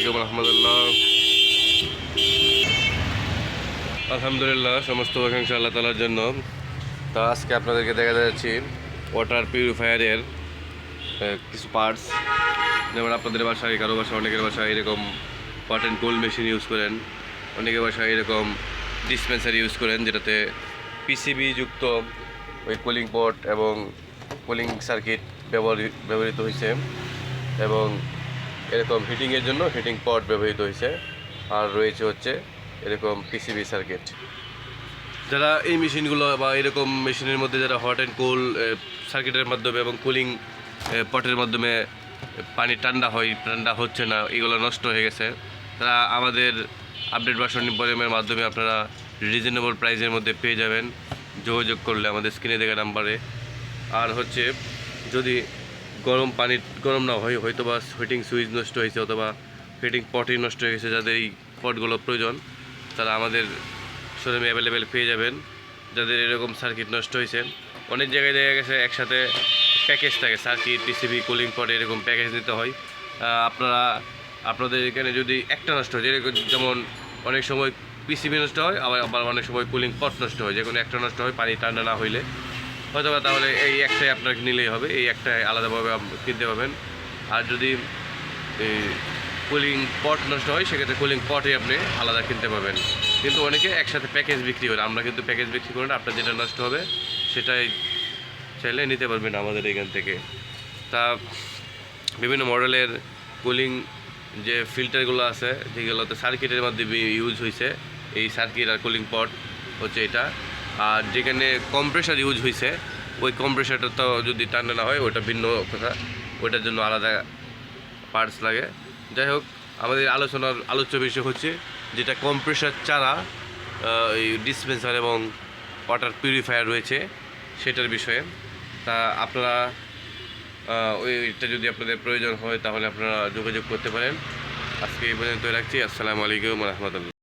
আলাইকুম আলহামদুলিল্লাহ, সমস্ত প্রশংসা আল্লাহ তালার জন্য। তো আজকে আপনাদেরকে দেখা যাচ্ছি ওয়াটার পিউরিফায়ারের কিছু পার্টস যেমন আপনাদের বাসায়, কারও বাসায়, অনেকের বাসায় এরকম hot and cold machine use করেন। অনেকের বাসায় এরকম ডিসপেন্সার ইউজ করেন, যেটাতে পিসিবি যুক্ত ওই কুলিং পট এবং কুলিং সার্কিট ব্যবহৃত হয়েছে। এবং এরকম হিটিংয়ের জন্য হিটিং পট ব্যবহৃত হয়েছে। আর রয়েছে হচ্ছে এরকম পিসিবি সার্কিট যারা এই মেশিনগুলো বা এরকম মেশিনের মধ্যে যারা হট অ্যান্ড কোল সার্কিটের মাধ্যমে এবং কুলিং পটের মাধ্যমে পানি ঠান্ডা হয়, ঠান্ডা হচ্ছে না, এগুলো নষ্ট হয়ে গেছে। তারা আমাদের আপডেট ভার্সন ইম্পোরিয়ামের মাধ্যমে আপনারা রিজনেবল প্রাইসের মধ্যে পেয়ে যাবেন। যোগাযোগ করলে আমাদের স্ক্রিনে দেখা নাম্বারে আর হচ্ছে যদি গরম পানি গরম না, হয়, হয়তো বা ফিটিং সুইচ নষ্ট হয়েছে অথবা ফিটিং পটই নষ্ট হয়ে গেছে, যাদের এই পটগুলো প্রয়োজন, তারা আমাদের শোরুমে অ্যাভেলেবেল পেয়ে যাবেন। যাদের এরকম সার্কিট নষ্ট হয়েছে, অনেক জায়গায় দেখা গেছে একসাথে প্যাকেজ থাকে সার্কিট পিসিবি কুলিং পট এরকম প্যাকেজ নিতে হয়। আপনারা, আপনাদের এখানে যদি একটা নষ্ট হয়, যেরকম যেমন অনেক সময় পিসিবি নষ্ট হয়, আবার আবার অনেক সময় কুলিং পট নষ্ট হয় যে কোনো একটা নষ্ট হয়, পানি ঠান্ডা না হইলে। হয়তো তাহলে এই একটাই আপনার নিলেই হবে, এই একটাই আলাদাভাবে কিনতে পাবেন আর যদি কুলিং পট নষ্ট হয়, সেক্ষেত্রে কুলিং পটই আপনি আলাদা কিনতে পাবেন কিন্তু অনেকে একসাথে প্যাকেজ বিক্রি করে, আমরা কিন্তু প্যাকেজ বিক্রি করি না, আপনার যেটা নষ্ট হবে সেটাই চাইলে নিতে পারবেন আমাদের এখান থেকে। তা বিভিন্ন মডেলের কুলিং যে ফিল্টারগুলো আছে, যেগুলোতে সার্কিটের মাধ্যমে ইউজ হয়েছে এই সার্কিট আর কুলিং পট হচ্ছে এটা। আর যেখানে কম্প্রেসার ইউজ হয়েছে ওই কম্প্রেসারটা তো যদি ঠান্ডা না হয় ওটা ভিন্ন কথা। ওইটার জন্য আলাদা পার্টস লাগে। যাই হোক, আমাদের আলোচনার আলোচ্য বিষয় হচ্ছে যেটা কম্প্রেসার ছাড়া এই ডিসপেন্সার এবং ওয়াটার পিউরিফায়ার রয়েছে, সেটার বিষয়ে। তা আপনারা ওইটা যদি আপনাদের প্রয়োজন হয়, তাহলে আপনারা যোগাযোগ করতে পারেন। আজকে এই পর্যন্ত রাখছি। আসসালামু আলাইকুম রহমতুল্লাহ।